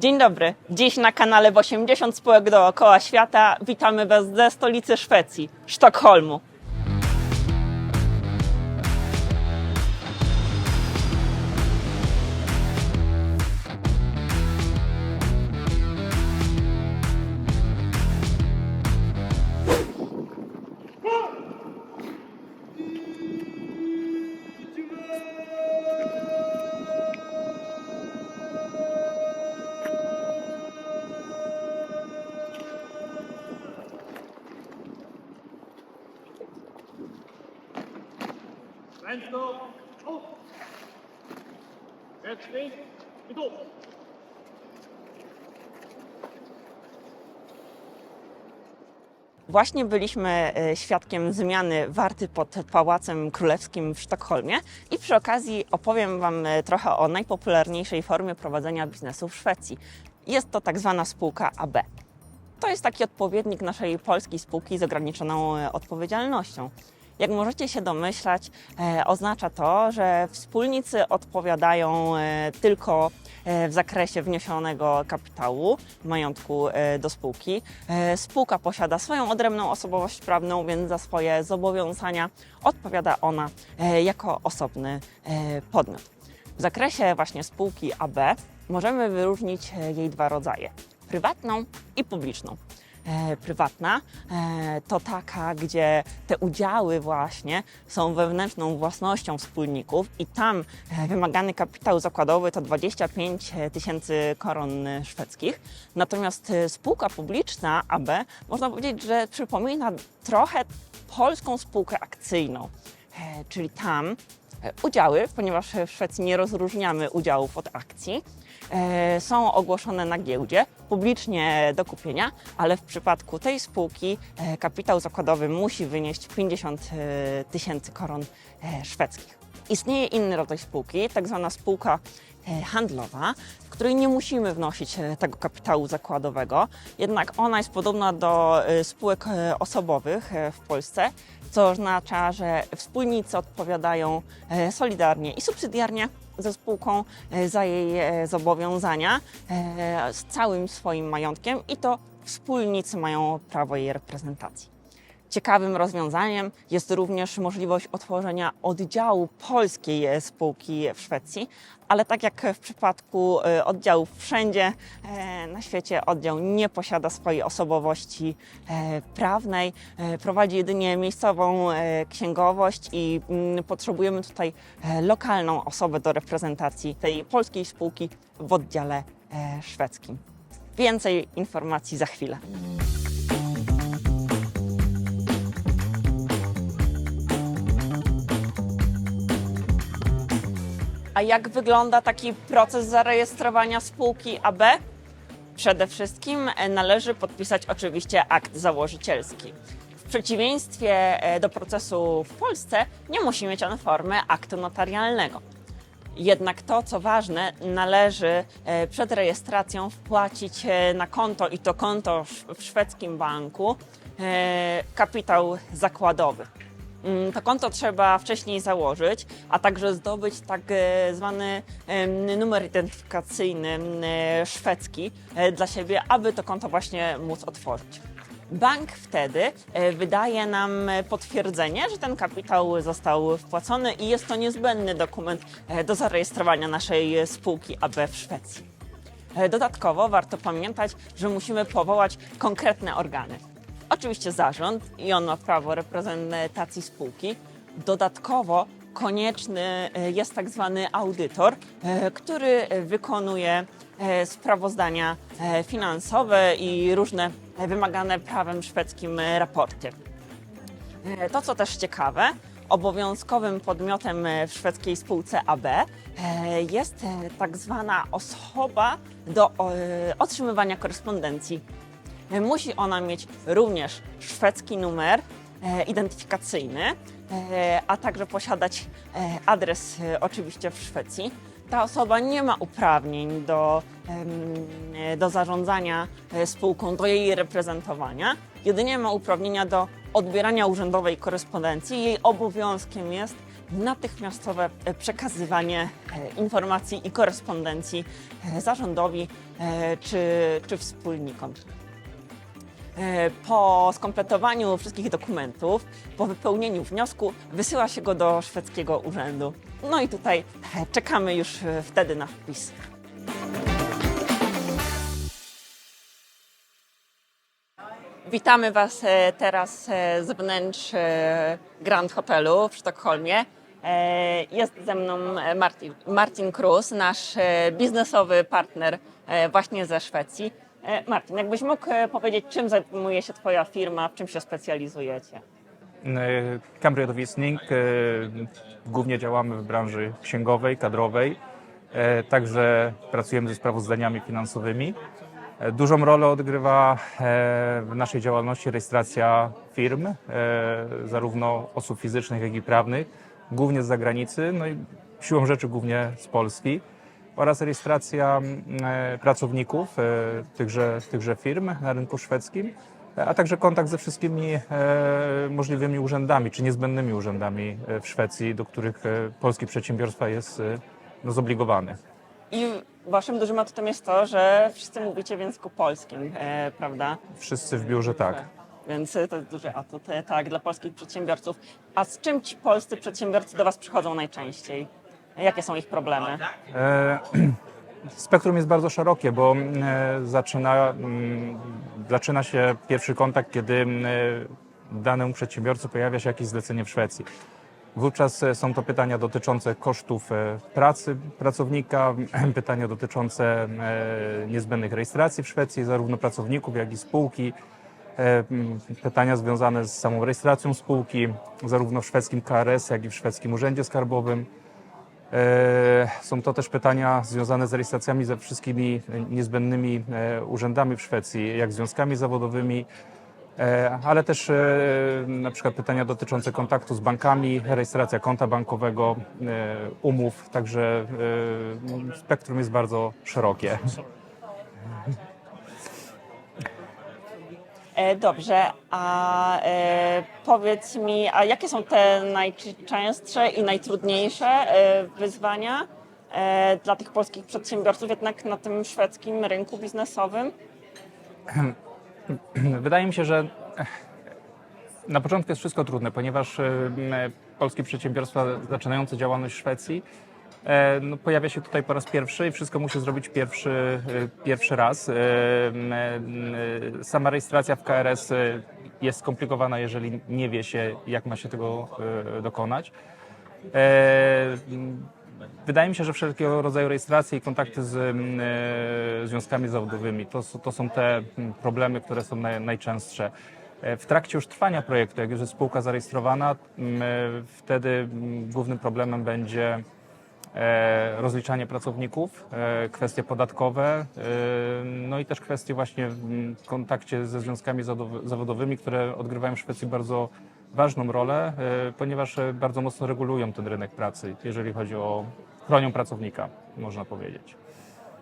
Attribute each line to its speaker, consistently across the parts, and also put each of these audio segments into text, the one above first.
Speaker 1: Dzień dobry. Dziś na kanale w 80 spółek dookoła świata witamy Was ze stolicy Szwecji, Sztokholmu.
Speaker 2: Auf! Jetzt stehen, mit hoch!
Speaker 1: Właśnie byliśmy e, świadkiem zmiany warty pod Pałacem Królewskim w Sztokholmie i przy okazji opowiem Wam e, trochę o najpopularniejszej formie prowadzenia biznesu w Szwecji. Jest to tak zwana spółka AB. To jest taki odpowiednik naszej polskiej spółki z ograniczoną e, odpowiedzialnością. Jak możecie się domyślać, e, oznacza to, że wspólnicy odpowiadają e, tylko e, w zakresie wniesionego kapitału, majątku do spółki. Spółka posiada swoją odrębną osobowość prawną, więc za swoje zobowiązania odpowiada ona jako osobny podmiot. W zakresie właśnie spółki AB możemy wyróżnić jej dwa rodzaje: prywatną i publiczną. E, prywatna e, to taka, gdzie te udziały właśnie są wewnętrzną własnością wspólników i tam e, wymagany kapitał zakładowy to 25 tysięcy koron szwedzkich. Natomiast e, spółka publiczna AB można powiedzieć, że przypomina trochę polską spółkę akcyjną. E, Czyli tam udziały, ponieważ w Szwecji nie rozróżniamy udziałów od akcji, e, są ogłoszone na giełdzie, publicznie do kupienia, ale w przypadku tej spółki e, kapitał zakładowy musi wynieść 50 e, tysięcy koron e, szwedzkich. Istnieje inny rodzaj spółki, tak zwana spółka e, handlowa, w której nie musimy wnosić e, tego kapitału zakładowego, jednak ona jest podobna do e, spółek e, osobowych e, w Polsce, co oznacza, że wspólnicy odpowiadają e, solidarnie i subsydiarnie ze spółką e, za jej e, zobowiązania z całym swoim majątkiem i to wspólnicy mają prawo jej reprezentacji. Ciekawym rozwiązaniem jest również możliwość otworzenia oddziału polskiej e, spółki w Szwecji, ale tak jak w przypadku e, oddziałów wszędzie e, na świecie, oddział nie posiada swojej osobowości prawnej, prowadzi jedynie miejscową księgowość i mm, potrzebujemy tutaj lokalną osobę do reprezentacji tej polskiej spółki w oddziale szwedzkim. Więcej informacji za chwilę. A jak wygląda taki proces zarejestrowania spółki AB? Przede wszystkim e, należy podpisać oczywiście akt założycielski. W przeciwieństwie e, do procesu w Polsce nie musi mieć on formy aktu notarialnego. Jednak to, co ważne, należy e, przed rejestracją wpłacić na konto i to konto w szwedzkim banku kapitał zakładowy. Mm, To konto trzeba wcześniej założyć, a także zdobyć tak e, zwany numer identyfikacyjny m, e, szwedzki e, dla siebie, aby to konto właśnie móc otworzyć. Bank wtedy wydaje nam potwierdzenie, że ten kapitał został wpłacony i jest to niezbędny dokument do zarejestrowania naszej spółki AB w Szwecji. Dodatkowo warto pamiętać, że musimy powołać konkretne organy. Oczywiście zarząd i on ma prawo reprezentacji spółki. Dodatkowo konieczny e, jest tak zwany audytor, e, który wykonuje e, sprawozdania finansowe i różne wymagane prawem szwedzkim raporty. To, co też ciekawe, obowiązkowym podmiotem w szwedzkiej spółce AB jest tak zwana osoba do otrzymywania korespondencji. Musi ona mieć również szwedzki numer e, identyfikacyjny, e, a także posiadać e, adres oczywiście w Szwecji. Ta osoba nie ma uprawnień do, do zarządzania spółką, do jej reprezentowania. Jedynie ma uprawnienia do odbierania urzędowej korespondencji. Jej obowiązkiem jest natychmiastowe przekazywanie informacji i korespondencji zarządowi czy, czy wspólnikom. E, Po skompletowaniu wszystkich dokumentów, po wypełnieniu wniosku, wysyła się go do szwedzkiego urzędu. No i tutaj e, czekamy już e, wtedy na wpis. Witamy Was teraz z wnętrz Grand Hotelu w Sztokholmie. Jest ze mną Martin, Martin Krus, nasz biznesowy partner właśnie ze Szwecji. E, Martin, jakbyś mógł e, powiedzieć, czym zajmuje się Twoja firma, w czym się specjalizujecie?
Speaker 3: E, Cambria Dowisning. e, Głównie działamy w branży księgowej, kadrowej. Także pracujemy ze sprawozdaniami finansowymi. Dużą rolę odgrywa w naszej działalności rejestracja firm, zarówno osób fizycznych, jak i prawnych, głównie z zagranicy, no i siłą rzeczy głównie z Polski oraz rejestracja mm, e, pracowników e, tychże, tychże firm na rynku szwedzkim, e, a także kontakt ze wszystkimi możliwymi urzędami, czy niezbędnymi urzędami w Szwecji, do których e, polski przedsiębiorstwa jest no, zobligowany.
Speaker 1: I Waszym dużym atutem jest to, że wszyscy mówicie w języku polskim, prawda?
Speaker 3: Wszyscy w biurze tak.
Speaker 1: Więc to jest duży atut, tak, dla polskich przedsiębiorców. A z czym ci polscy przedsiębiorcy do Was przychodzą najczęściej? Jakie są ich problemy?
Speaker 3: E, Spektrum jest bardzo szerokie, bo e, zaczyna, mm, zaczyna się pierwszy kontakt, kiedy mm, e, danemu przedsiębiorcy pojawia się jakieś zlecenie w Szwecji. Wówczas są to pytania dotyczące kosztów pracy pracownika, pytania dotyczące niezbędnych rejestracji w Szwecji, zarówno pracowników, jak i spółki, pytania związane z samą rejestracją spółki, zarówno w szwedzkim KRS, jak i w szwedzkim Urzędzie Skarbowym. E, Są to też pytania związane z rejestracjami ze wszystkimi niezbędnymi e, urzędami w Szwecji, jak związkami zawodowymi, e, ale też na przykład pytania dotyczące kontaktu z bankami, rejestracja konta bankowego, umów, także spektrum jest bardzo szerokie.
Speaker 1: E, Dobrze, a e, powiedz mi, a jakie są te najczęstsze i najtrudniejsze e, wyzwania dla tych polskich przedsiębiorców jednak na tym szwedzkim rynku biznesowym?
Speaker 3: Wydaje mi się, że na początku jest wszystko trudne, ponieważ polskie przedsiębiorstwa zaczynające działalność w Szwecji no, pojawia się tutaj po raz pierwszy i wszystko musi zrobić pierwszy, e, pierwszy raz. E, e, Sama rejestracja w KRS e, jest skomplikowana, jeżeli nie wie się, jak ma się tego e, dokonać. E, Wydaje mi się, że wszelkiego rodzaju rejestracje i kontakty z e, związkami zawodowymi to, to są te problemy, które są naj, najczęstsze. E, W trakcie już trwania projektu, jak już jest spółka zarejestrowana, e, wtedy głównym problemem będzie e, rozliczanie pracowników, e, kwestie podatkowe, e, no i też kwestie właśnie w kontakcie ze związkami zawodowy- zawodowymi, które odgrywają w Szwecji bardzo ważną rolę, e, ponieważ e, bardzo mocno regulują ten rynek pracy, jeżeli chodzi o chronią pracownika, można powiedzieć.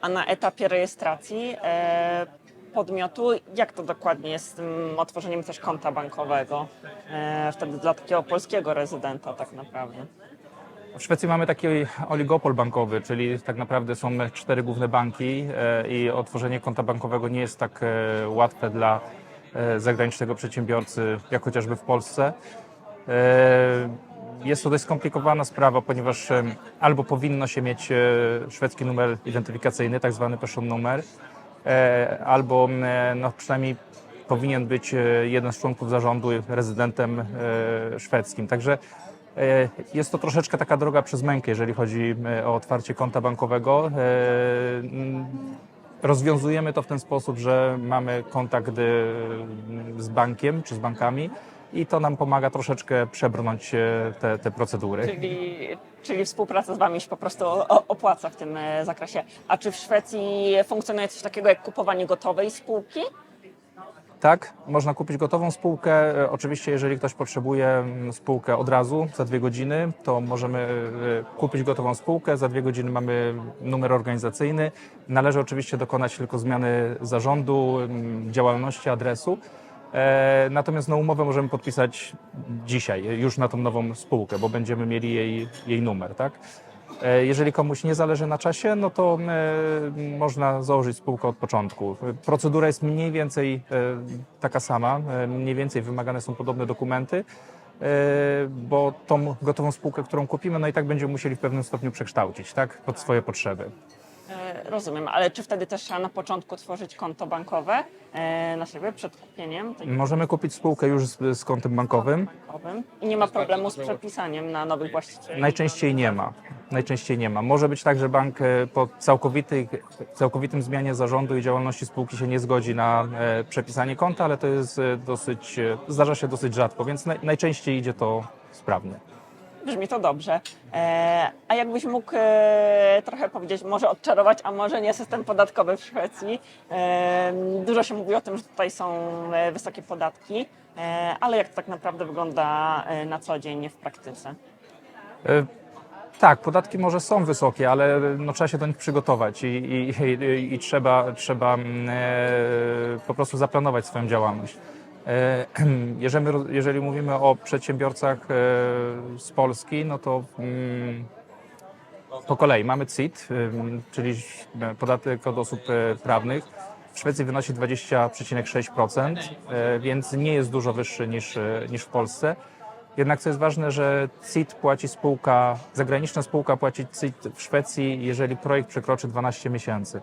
Speaker 1: A na etapie rejestracji e, podmiotu, jak to dokładnie jest z tym otworzeniem też konta bankowego? E, wtedy dla takiego polskiego rezydenta tak naprawdę.
Speaker 3: W Szwecji mamy taki oligopol bankowy, czyli tak naprawdę są cztery główne banki e, i otworzenie konta bankowego nie jest tak e, łatwe dla e, zagranicznego przedsiębiorcy, jak chociażby w Polsce. Jest to dość skomplikowana sprawa, ponieważ albo powinno się mieć szwedzki numer identyfikacyjny, tak zwany person numer, albo no, przynajmniej powinien być jeden z członków zarządu rezydentem szwedzkim. Także Jest to troszeczkę taka droga przez mękę, jeżeli chodzi e, o otwarcie konta bankowego. E, mm, Rozwiązujemy to w ten sposób, że mamy kontakt e, z bankiem czy z bankami i to nam pomaga troszeczkę przebrnąć e, te, te procedury.
Speaker 1: Czyli, czyli współpraca z Wami się po prostu opłaca w tym e, zakresie. A czy w Szwecji funkcjonuje coś takiego jak kupowanie gotowej spółki?
Speaker 3: Tak, można kupić gotową spółkę. E, Oczywiście, jeżeli ktoś potrzebuje mm, spółkę od razu, za dwie godziny, to możemy e, kupić gotową spółkę. Za dwie godziny mamy numer organizacyjny. Należy oczywiście dokonać tylko zmiany zarządu, mm, działalności, adresu. E, Natomiast no, umowę możemy podpisać dzisiaj, już na tą nową spółkę, bo będziemy mieli jej, jej numer, tak? E, Jeżeli komuś nie zależy na czasie, no to e, można założyć spółkę od początku. Procedura jest mniej więcej e, taka sama, mniej więcej wymagane są podobne dokumenty, bo tą gotową spółkę, którą kupimy, no i tak będziemy musieli w pewnym stopniu przekształcić, tak? Pod swoje potrzeby.
Speaker 1: E, Rozumiem, ale czy wtedy też trzeba na początku tworzyć konto bankowe e, na siebie przed kupieniem tej
Speaker 3: Możemy kupić spółkę już z, z kontem bankowym.
Speaker 1: bankowym i nie ma problemu z przepisaniem na nowych właścicieli?
Speaker 3: Najczęściej nie ma. Najczęściej nie ma. Może być tak, że bank e, po całkowitym zmianie zarządu i działalności spółki się nie zgodzi na przepisanie konta, ale to jest dosyć, zdarza się dosyć rzadko, więc naj, najczęściej idzie to sprawnie.
Speaker 1: Brzmi to dobrze. E, a jakbyś mógł e, trochę powiedzieć, może odczarować, a może nie system podatkowy w Szwecji. E, dużo się mówi o tym, że tutaj są e, wysokie podatki, e, ale jak to tak naprawdę wygląda e, na co dzień w praktyce?
Speaker 3: E, Tak, podatki może są wysokie, ale no, trzeba się do nich przygotować i, i, i, i trzeba, trzeba mm, e, po prostu zaplanować swoją działalność. E, jeżeli, jeżeli mówimy o przedsiębiorcach e, z Polski, no to mm, po kolei mamy CIT, ym, czyli podatek od osób e, prawnych. W Szwecji wynosi 20,6%, e, więc nie jest dużo wyższy niż, niż w Polsce. Jednak co jest ważne, że CIT płaci spółka, zagraniczna spółka płaci CIT w Szwecji, jeżeli projekt przekroczy 12 miesięcy.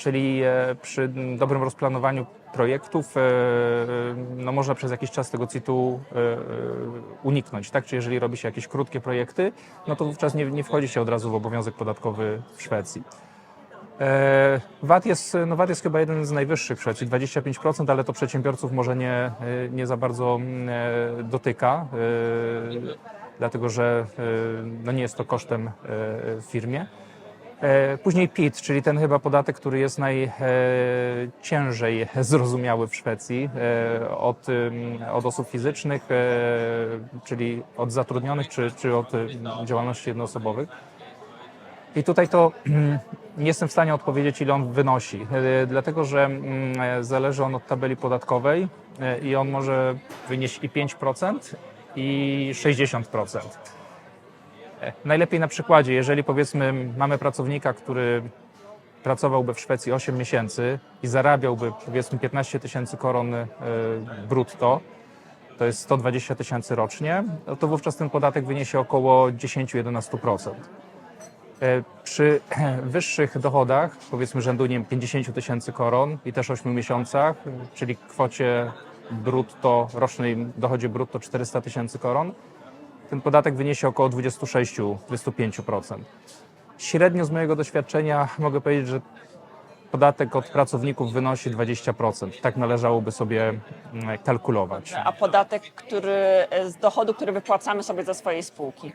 Speaker 3: Czyli e, przy dobrym rozplanowaniu projektów e, e, no można przez jakiś czas tego CIT-u uniknąć. Tak? Czy jeżeli robi się jakieś krótkie projekty, no to wówczas nie, nie wchodzi się od razu w obowiązek podatkowy w Szwecji. VAT jest, no VAT jest chyba jeden z najwyższych w Szwecji, 25%, ale to przedsiębiorców może nie, nie za bardzo dotyka, dlatego że no nie jest to kosztem w firmie. E, Później PIT, czyli ten chyba podatek, który jest najciężej zrozumiały w Szwecji e, od, od osób fizycznych, e, czyli od zatrudnionych czy, czy od działalności jednoosobowych. I tutaj to nie jestem w stanie odpowiedzieć, ile on wynosi, e, dlatego że e, zależy on od tabeli podatkowej e, i on może wynieść i 5%, i 60%. Najlepiej na przykładzie, jeżeli powiedzmy mamy pracownika, który pracowałby w Szwecji 8 miesięcy i zarabiałby powiedzmy 15 tysięcy koron e, brutto, to jest 120 tysięcy rocznie, no to wówczas ten podatek wyniesie około 10-11%. E, Przy wyższych dochodach, powiedzmy rzędu nie wiem, 50 tysięcy koron i też 8 miesiącach, czyli kwocie brutto, rocznej dochodzie brutto 400 tysięcy koron, ten podatek wyniesie około 26-25%. Średnio z mojego doświadczenia mogę powiedzieć, że podatek od pracowników wynosi 20%. Tak należałoby sobie mm, kalkulować.
Speaker 1: A podatek, który e, z dochodu, który wypłacamy sobie ze swojej spółki?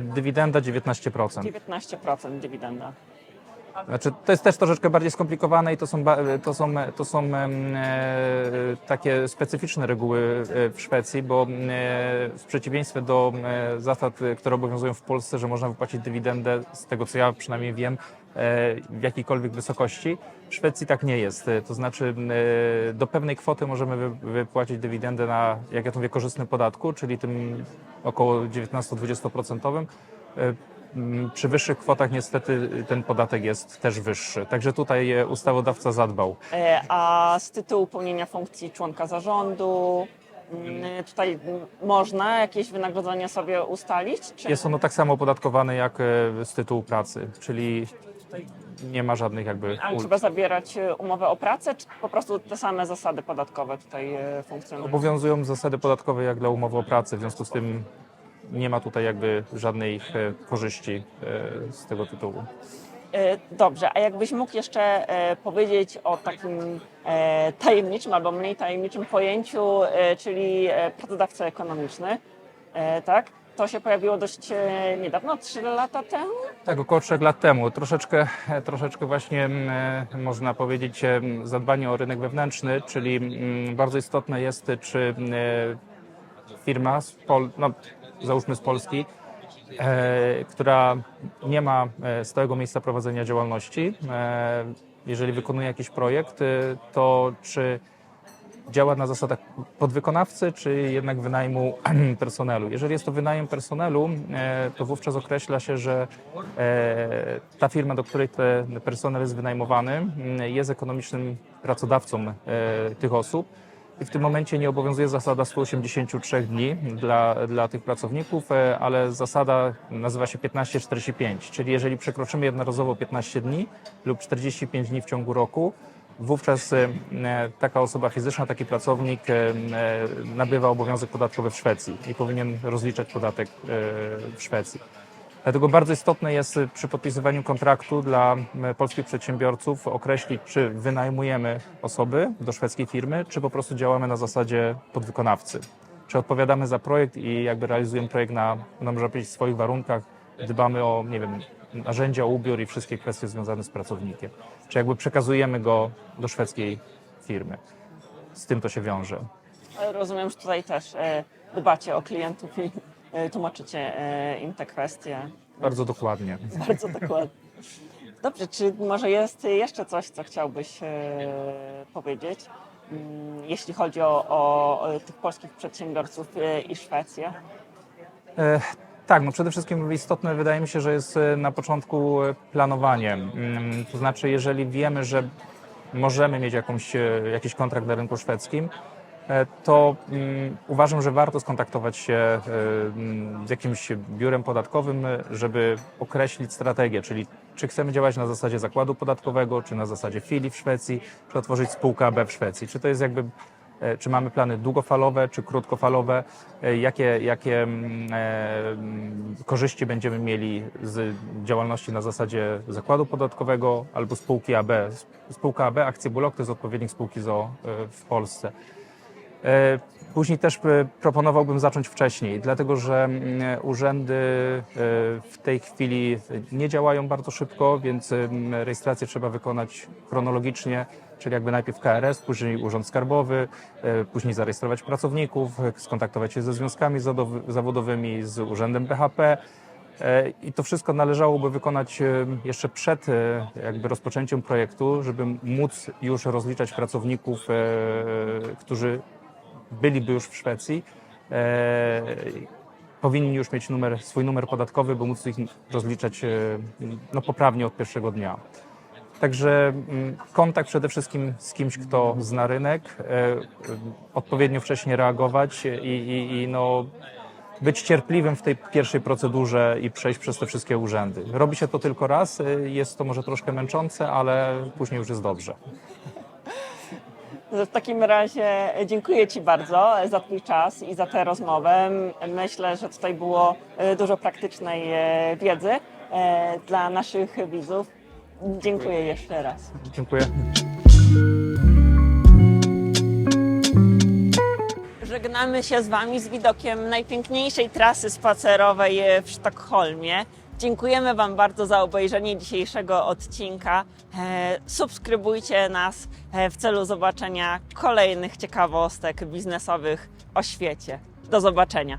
Speaker 3: Dywidenda 19%.
Speaker 1: 19% dywidenda.
Speaker 3: Znaczy, to jest też troszeczkę bardziej skomplikowane i to są, to są, to są e, takie specyficzne reguły e, w Szwecji, bo e, w przeciwieństwie do zasad, które obowiązują w Polsce, że można wypłacić dywidendę, z tego co ja przynajmniej wiem, w jakiejkolwiek wysokości, w Szwecji tak nie jest. To znaczy do pewnej kwoty możemy wy- wypłacić dywidendę na, jak ja to mówię, korzystnym podatku, czyli tym około 19-20%. Mm, Przy wyższych kwotach niestety ten podatek jest też wyższy. Także tutaj e, ustawodawca zadbał.
Speaker 1: E, A z tytułu pełnienia funkcji członka zarządu, mm, tutaj mm, można jakieś wynagrodzenie sobie ustalić? Czy...
Speaker 3: Jest ono tak samo opodatkowane jak e, z tytułu pracy, czyli nie ma żadnych jakby
Speaker 1: Ale trzeba zabierać e, umowę o pracę, czy po prostu te same zasady podatkowe tutaj funkcjonują?
Speaker 3: Obowiązują zasady podatkowe jak dla umowy o pracę, w związku z tym nie ma tutaj jakby żadnej e, korzyści e, z tego tytułu.
Speaker 1: E, Dobrze, a jakbyś mógł jeszcze powiedzieć o takim tajemniczym albo mniej tajemniczym pojęciu, czyli pracodawca ekonomiczny, tak? To się pojawiło dość niedawno, 3 lata temu?
Speaker 3: Tak, około trzech lat temu. Troszeczkę, troszeczkę właśnie można powiedzieć zadbanie o rynek wewnętrzny, czyli bardzo istotne jest, czy firma, no, załóżmy z Polski, e, która nie ma e, stałego miejsca prowadzenia działalności, e, jeżeli wykonuje jakiś projekt, e, to czy działa na zasadach podwykonawcy, czy jednak wynajmu personelu. Jeżeli jest to wynajem personelu, e, to wówczas określa się, że e, ta firma, do której ten personel jest wynajmowany, m, jest ekonomicznym pracodawcą e, tych osób. I w tym momencie nie obowiązuje zasada 183 dni dla, dla tych pracowników, e, ale zasada nazywa się 1545, czyli jeżeli przekroczymy jednorazowo 15 dni lub 45 dni w ciągu roku, wówczas e, taka osoba fizyczna, taki pracownik e, nabywa obowiązek podatkowy w Szwecji i powinien rozliczać podatek w Szwecji. Dlatego bardzo istotne jest przy podpisywaniu kontraktu dla polskich przedsiębiorców określić, czy wynajmujemy osoby do szwedzkiej firmy, czy po prostu działamy na zasadzie podwykonawcy. Czy odpowiadamy za projekt i jakby realizujemy projekt na, no można powiedzieć, swoich warunkach, dbamy o, nie wiem, narzędzia, ubiór i wszystkie kwestie związane z pracownikiem. Czy jakby przekazujemy go do szwedzkiej firmy. Z tym to się wiąże.
Speaker 1: Rozumiem, że tutaj też e, dbacie o klientów i tłumaczycie e, im te kwestie
Speaker 3: Bardzo dokładnie.
Speaker 1: bardzo dokładnie. Dobrze, czy może jest jeszcze coś, co chciałbyś e, powiedzieć, mm, jeśli chodzi o, o e, tych polskich przedsiębiorców e, i Szwecję?
Speaker 3: E, Tak, no przede wszystkim istotne wydaje mi się, że jest e, na początku e, planowanie. Mm, To znaczy, jeżeli wiemy, że możemy mieć jakąś, e, jakiś kontrakt na rynku szwedzkim, e, to mm, uważam, że warto skontaktować się e, mm, z jakimś biurem podatkowym, e, żeby określić strategię, czyli czy chcemy działać na zasadzie zakładu podatkowego, czy na zasadzie filii w Szwecji, czy otworzyć spółkę AB w Szwecji. Czy to jest jakby E, Czy mamy plany długofalowe, czy krótkofalowe? E, Jakie, jakie mm, e, korzyści będziemy mieli z działalności na zasadzie zakładu podatkowego albo spółki AB? Spółka AB, akcje Bulok to jest odpowiednik spółki ZO e, w Polsce. E, Później też e, proponowałbym zacząć wcześniej, dlatego że mm, urzędy e, w tej chwili nie działają bardzo szybko, więc em, rejestrację trzeba wykonać chronologicznie, czyli jakby najpierw KRS, później Urząd Skarbowy, później zarejestrować pracowników, skontaktować się ze związkami zawodowy- zawodowymi, z Urzędem BHP. I to wszystko należałoby wykonać jeszcze przed jakby rozpoczęciem projektu, żeby móc już rozliczać pracowników, którzy byliby już w Szwecji. E, powinni już mieć numer, swój numer podatkowy, by móc ich rozliczać e, no, poprawnie od pierwszego dnia. Także mm, kontakt przede wszystkim z kimś, kto zna rynek, e, e, odpowiednio wcześnie reagować i, i, i no, być cierpliwym w tej pierwszej procedurze i przejść przez te wszystkie urzędy. Robi się to tylko raz, y, jest to może troszkę męczące, ale później już jest dobrze.
Speaker 1: W takim razie dziękuję Ci bardzo za Twój czas i za tę rozmowę. Myślę, że tutaj było e, dużo praktycznej e, wiedzy e, dla naszych widzów. Dziękuję jeszcze raz.
Speaker 3: Dziękuję.
Speaker 1: Żegnamy się z Wami z widokiem najpiękniejszej trasy spacerowej w Sztokholmie. Dziękujemy Wam bardzo za obejrzenie dzisiejszego odcinka. E, Subskrybujcie nas e, w celu zobaczenia kolejnych ciekawostek biznesowych o świecie. Do zobaczenia.